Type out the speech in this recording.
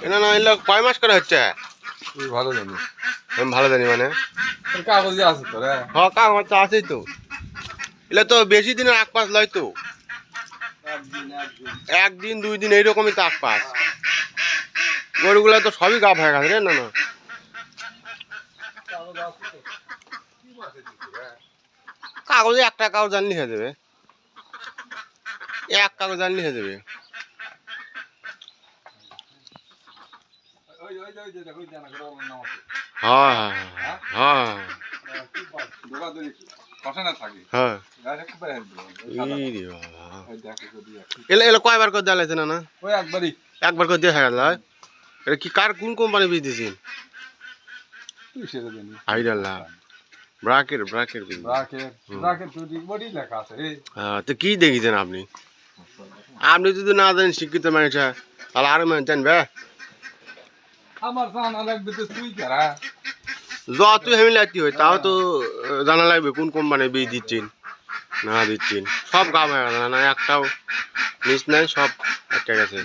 এটা না এগুলো কয় মাস করে হচ্ছে? তুই ভালো জানি। আমি ভালো জানি মানে। কাগজে আছে তো রে হ কাগজ তো আছেই তো। এগুলো তো বেশি দিনের আগ পাস লয় তো। একদিন দুই দিন এইরকমই তো আগ পাস। গরুগুলো তো সবই গাভ হয়ে গেছে রে না না। কাগজে একটা কাগজ আনলি হয়ে যাবে। এক কাগজ আনলি হয়ে যাবে ওই ওই ওই যে দেখো জানা করে ওর নাম আছে হ্যাঁ হ্যাঁ হ্যাঁ দোকা দড়ি ফসানা থাকে হ্যাঁ গাছ একবার হেল্প ই রে বাবা ওই দেখো যদি একটু- এলে এলে কয়বার করে দেওয়া লাগছে না একবার করে দেখা গেল এটা কি কার কোন কোম্পানি বীজ দিয়েছেন আইডাল্লা ব্রাকের ব্রাকের হ্যাঁ তো কি দেখেছেন আপনি? আপনি যদি না জানেন শিক্ষিত মানুষ তাহলে আরও মানুষ জানবে আমার জানা লাগবে তো তুই কারা যত লাগতে হয় তাও তো জানা লাগবে কোন কোম্পানি বীজ দিচ্ছেন না দিচ্ছেন। সব গাম হয়ে গেছে না একটাও মিস নাই সব একটা গেছে।